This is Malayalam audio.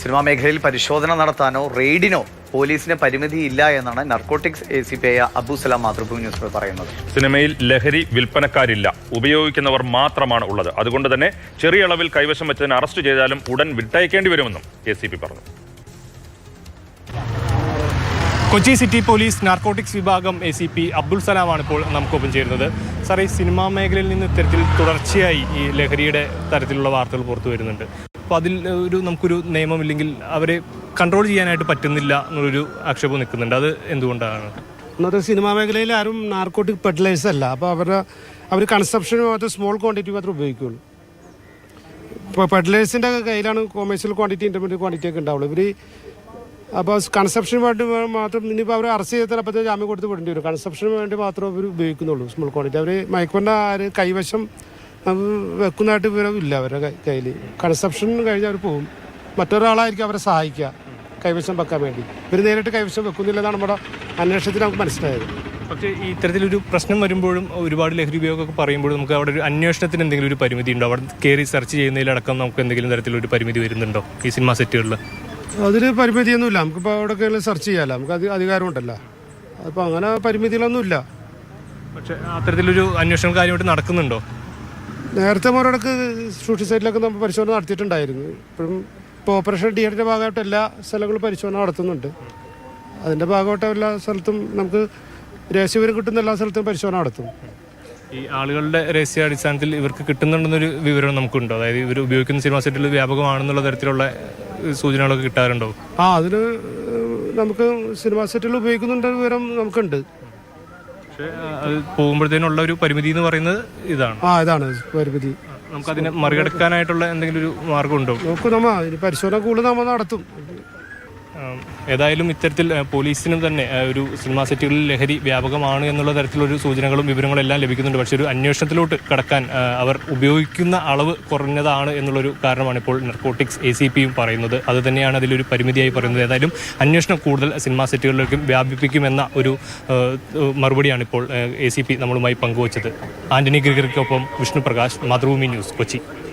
സിനിമാ മേഖലയിൽ പരിശോധന നടത്താനോ റെയ്ഡിനോ പോലീസിന് പരിമിതിയില്ല എന്നാണ് നർക്കോട്ടിക്സ് എ സി പി ആയ അബുസലാം മാതൃഭൂമി ന്യൂസിൽ പറയുന്നത്. സിനിമയിൽ ലഹരി വിൽപ്പനക്കാരില്ല. ഉപയോഗിക്കുന്നവർ മാത്രമാണ് ഉള്ളത്. അതുകൊണ്ട് തന്നെ ചെറിയ അളവിൽ കൈവശം വെച്ചതിന് അറസ്റ്റ് ചെയ്താലും ഉടൻ വിട്ടയക്കേണ്ടി വരുമെന്നും എ പറഞ്ഞു. കൊച്ചി സിറ്റി പോലീസ് നാർക്കോട്ടിക്സ് വിഭാഗം എ സി പി അബ്ദുൾ സലാമാണ് ഇപ്പോൾ നമുക്കൊപ്പം ചേരുന്നത്. സാറേ ഈ സിനിമാ മേഖലയിൽ നിന്ന് ഇത്തരത്തിൽ തുടർച്ചയായി ഈ ലഹരിയുടെ തരത്തിലുള്ള വാർത്തകൾ പുറത്തു വരുന്നുണ്ട്. അപ്പോൾ അതിൽ ഒരു നമുക്കൊരു നിയമമില്ലെങ്കിൽ അവരെ കൺട്രോൾ ചെയ്യാനായിട്ട് പറ്റുന്നില്ല എന്നുള്ളൊരു ആക്ഷേപം നിൽക്കുന്നുണ്ട്. അത് എന്തുകൊണ്ടാണ്? ഇന്നത്തെ സിനിമാ മേഖലയിൽ ആരും നാർക്കോട്ടിക് ഫെർട്ടിലൈസർ അല്ല. അപ്പോൾ അവരുടെ അവർ കൺസപ്ഷൻ മാത്രം സ്മോൾ ക്വാണ്ടിറ്റി മാത്രമേ ഉപയോഗിക്കുള്ളൂ. ഇപ്പോൾ ഫെർട്ടിലൈസറിന്റെ കയ്യിലാണ് കൊമേഴ്ഷ്യൽ ക്വാണ്ടിറ്റി ഇന്റർമീഡിയറ്റ് ക്വാണ്ടിറ്റി ഒക്കെ ഉണ്ടാവുള്ളൂ. ഇവർ അപ്പോൾ കൺസെപ്ഷൻ വേണ്ടി മാത്രം ഇനിയിപ്പോൾ അവർ അറസ്റ്റ് ചെയ്താൽ അപ്പോൾ ജാമ്യം കൊടുത്ത് വിടേണ്ടി വരും. കൺസെപ്ഷന് വേണ്ടി മാത്രമേ അവർ ഉപയോഗിക്കുന്നുള്ളൂ സ്മോൾ ക്വാണ്ടിറ്റി അവർ മയക്കുമരുന്ന് ആര് കൈവശം വെക്കുന്നതായിട്ട് വിവരം ഇല്ല അവരുടെ കയ്യിൽ കൺസെപ്ഷൻ കഴിഞ്ഞ് അവർ പോകും മറ്റൊരാളായിരിക്കും അവരെ സഹായിക്കുക കൈവശം വെക്കാൻ വേണ്ടി. ഇവർ നേരിട്ട് കൈവശം വെക്കുന്നില്ലെന്നാണ് നമ്മുടെ അന്വേഷണത്തിൽ നമുക്ക് മനസ്സിലായത്. പക്ഷേ ഈ ഇത്തരത്തിലൊരു പ്രശ്നം വരുമ്പോഴും ഒരുപാട് ലഹരി ഉപയോഗമൊക്കെ പറയുമ്പോഴും നമുക്ക് അവിടെ ഒരു അന്വേഷണത്തിന് എന്തെങ്കിലും ഒരു പരിമിതി ഉണ്ടോ? അവിടെ കയറി സെർച്ച് ചെയ്യുന്നതിലടക്കം നമുക്ക് എന്തെങ്കിലും തരത്തിലൊരു പരിമിതി വരുന്നുണ്ടോ? ഈ സിനിമ സെറ്റുകളിൽ അതിന് പരിമിതിയൊന്നുമില്ല. നമുക്കിപ്പോൾ എവിടെയൊക്കെ സെർച്ച് ചെയ്യാമല്ലോ നമുക്ക് അത് അധികാരമുണ്ടല്ലോ. അപ്പോൾ അങ്ങനെ പരിമിതികളൊന്നുമില്ല. പക്ഷേ അത്തരത്തിലൊരു അന്വേഷണം കാര്യമായിട്ട് നടക്കുന്നുണ്ടോ? നേരത്തെ മറുപടിക്ക് ഷൂട്ടിംഗ് സൈറ്റിലൊക്കെ നമ്മൾ പരിശോധന നടത്തിയിട്ടുണ്ടായിരുന്നു. ഇപ്പോഴും ഇപ്പോൾ ഓപ്പറേഷൻ ഡിയറിന്റെ ഭാഗമായിട്ട് എല്ലാ സ്ഥലങ്ങളും പരിശോധന നടത്തുന്നുണ്ട്. അതിന്റെ ഭാഗമായിട്ട് എല്ലാ സ്ഥലത്തും നമുക്ക് രഹസ്യവിവരം കിട്ടുന്ന എല്ലാ സ്ഥലത്തും പരിശോധന നടത്തും. ഈ ആളുകളുടെ രഹസ്യ അടിസ്ഥാനത്തിൽ ഇവർക്ക് കിട്ടുന്നുണ്ടെന്നൊരു വിവരം നമുക്കുണ്ടോ? അതായത് ഇവർ ഉപയോഗിക്കുന്ന സിനിമ സെറ്റിൽ വ്യാപകമാണെന്നുള്ള തരത്തിലുള്ള സൂചനകളൊക്കെ കിട്ടാറുണ്ടോ? ആ അതിന് നമുക്ക് സിനിമാ സെറ്റുകൾ ഉപയോഗിക്കുന്നുണ്ട് വിവരം നമുക്കുണ്ട്. പക്ഷേ അത് പോകുമ്പോഴത്തേനുള്ള ഒരു പരിമിതി എന്ന് പറയുന്നത് ഇതാണ്. ആ ഇതാണ് പരിമിതി. നമുക്കതിനെ മറികടക്കാനായിട്ടുള്ള എന്തെങ്കിലും ഒരു മാർഗം ഉണ്ടോ? നോക്കൂ നമ്മ പരിശോധന കൂടുതൽ നമ്മൾ നടത്തും. ഏതായാലും ഇത്തരത്തിൽ പോലീസിനും തന്നെ ഒരു സിനിമാ സെറ്റുകളിൽ ലഹരി വ്യാപകമാണ് എന്നുള്ള തരത്തിലൊരു സൂചനകളും വിവരങ്ങളും എല്ലാം ലഭിക്കുന്നുണ്ട്. പക്ഷേ ഒരു അന്വേഷണത്തിലോട്ട് കടക്കാൻ അവർ ഉപയോഗിക്കുന്ന അളവ് കുറഞ്ഞതാണ് എന്നുള്ളൊരു കാരണമാണ് ഇപ്പോൾ നർക്കോട്ടിക്സ് എ സി പിയും പറയുന്നത്. അത് തന്നെയാണ് അതിലൊരു പരിമിതിയായി പറയുന്നത്. ഏതായാലും അന്വേഷണം കൂടുതൽ സിനിമാ സെറ്റുകളിലേക്കും വ്യാപിപ്പിക്കുമെന്ന ഒരു മറുപടിയാണ് ഇപ്പോൾ എ സി പി നമ്മളുമായി പങ്കുവച്ചത്. ആന്റണി ഗ്രിഗറിക്കൊപ്പം വിഷ്ണു പ്രകാശ് മാതൃഭൂമി ന്യൂസ് കൊച്ചി.